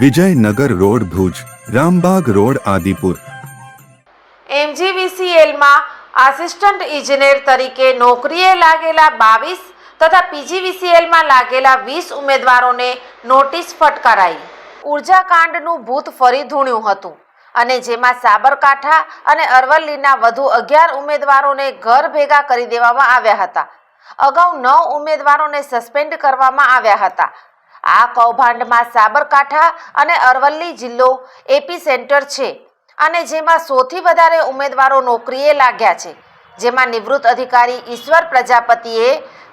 Vijaynagar road Bhuj, Rambagh road Adipur. એમજીવીસીએલમાં assistant ઇજનેર તરીકે નોકરીએ લાગેલા બાવીસ તથા પીજીવીસીએલમાં લાગેલા વીસ ઉમેદવારોને નોટિસ ફટકારાઈ. ઉર્જાકાંડનું ભૂત ફરી ધૂણ્યું હતું અને જેમાં સાબરકાંઠા અને અરવલ્લીના વધુ અગિયાર ઉમેદવારોને ઘર ભેગા કરી દેવામાં આવ્યા હતા. અગાઉ નવ ઉમેદવારોને સસ્પેન્ડ કરવામાં આવ્યા હતા. આ કૌભાંડમાં સાબરકાંઠા અને અરવલ્લી જિલ્લો એપી સેન્ટર છે અને જેમાં સૌથી વધારે ઉમેદવારો નોકરીએ લાગ્યા છે. જેમાં નિવૃત્ત અધિકારી ઈશ્વર પ્રજાપતિએ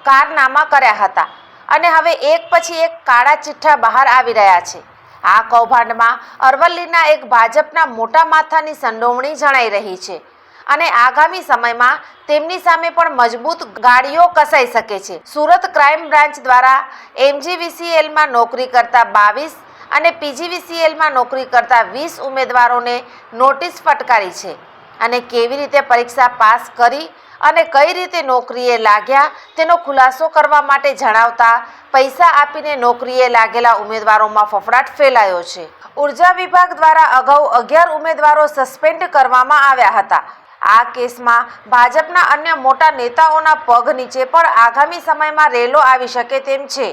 કારનામા કર્યા હતા અને હવે એક પછી એક કાળા ચિઠ્ઠા બહાર આવી રહ્યા છે. આ કૌભાંડમાં અરવલ્લીના એક ભાજપના મોટા માથાની સંડોવણી જણાઈ રહી છે. અને આગામી સમયમાં તેમની સામે પણ મજબૂત ગાડીઓ કસાઈ શકે છે. સુરત ક્રાઇમ બ્રાન્ચ દ્વારા એમજીવીસીએલમાં નોકરી કરતા બાવીસ અને પીજીવીસીએલમાં નોકરી કરતા વીસ ઉમેદવારોને નોટિસ ફટકારી છે અને કેવી રીતે પરીક્ષા પાસ કરી અને કઈ રીતે નોકરીએ લાગ્યા તેનો ખુલાસો કરવા માટે જણાવતા પૈસા આપીને નોકરીએ લાગેલા ઉમેદવારોમાં ફફડાટ ફેલાયો છે. ઊર્જા વિભાગ દ્વારા અગાઉ અગિયાર ઉમેદવારો સસ્પેન્ડ કરવામાં આવ્યા હતા. આ કેસમાં ભાજપના અન્ય મોટા નેતાઓના પગ નીચે પણ આગામી સમયમાં રેલો આવી શકે તેમ છે.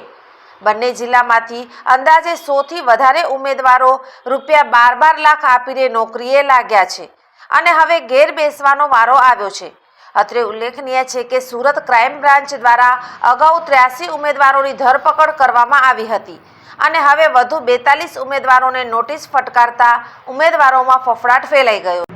બંને જિલ્લામાંથી અંદાજે સોથી વધારે ઉમેદવારો રૂપિયા બાર બાર લાખ આપીને નોકરીએ લાગ્યા છે અને હવે ઘેર બેસવાનો વારો આવ્યો છે. અત્રે ઉલ્લેખનીય છે કે સુરત ક્રાઇમ બ્રાન્ચ દ્વારા અગાઉ ત્ર્યાસી ઉમેદવારોની ધરપકડ કરવામાં આવી હતી અને હવે વધુ બેતાલીસ ઉમેદવારોને નોટિસ ફટકારતા ઉમેદવારોમાં ફફડાટ ફેલાઈ ગયો.